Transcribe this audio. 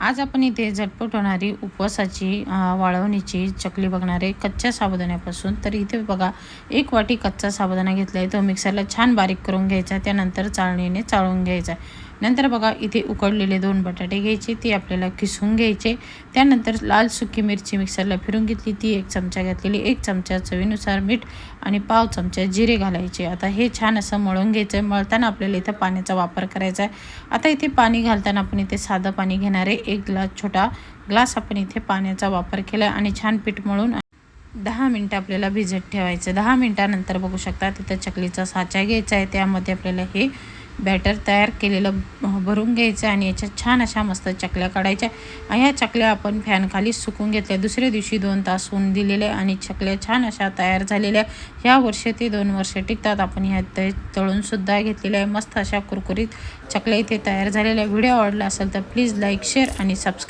आज आपण इथे झटपट होणारी उपवासाची वाळवणीची चकली बघणार आहे. कच्च्या साबुदाण्यापासून. तर इथे बघा एक वाटी कच्चा साबुदाणा घेतला आहे तो मिक्सरला छान बारीक करून घ्यायचा. त्यानंतर चाळणीने चाळून घ्यायचा. आहे नंतर बघा इथे उकडलेले दोन बटाटे घ्यायचे ती आपल्याला किसून घ्यायचे. त्यानंतर लाल सुकी मिरची मिक्सरला फिरून घेतली ती एक चमचा घातलेली एक चमचा चवीनुसार मीठ आणि पाव चमचा जिरे घालायचे. आता हे छान असं मळून घ्यायचं मळताना आपल्याला इथं पाण्याचा वापर करायचा आहे आता इथे पाणी घालताना आपण इथे साधं पाणी घेणारे एक ग्लास छोटा ग्लास आपण इथे पाण्याचा वापर केला आणि छान पीठ मळून दहा मिनटं आपल्याला भिजत ठेवायचं दहा मिनटानंतर बघू शकता तिथं चकलीचा साचा घ्यायचा आहे त्यामध्ये आपल्याला हे बॅटर तयार केलेलं भरून घ्यायचं आणि याच्यात छान अशा मस्त चकल्या काढायच्या. ह्या चकल्या आपण फॅनखाली सुकून घेतल्या. दुसऱ्या दिवशी दोन तास होऊन दिलेले आणि चकल्या छान अशा तयार झालेल्या. ह्या वर्ष ते दोन वर्ष टिकतात. आपण ह्या ते तळूनसुद्धा घेतलेल्या आहे मस्त अशा कुरकुरीत चकल्या इथे तयार झालेल्या. व्हिडिओ आवडला असेल तर प्लीज लाईक शेअर आणि सबस्क्राईब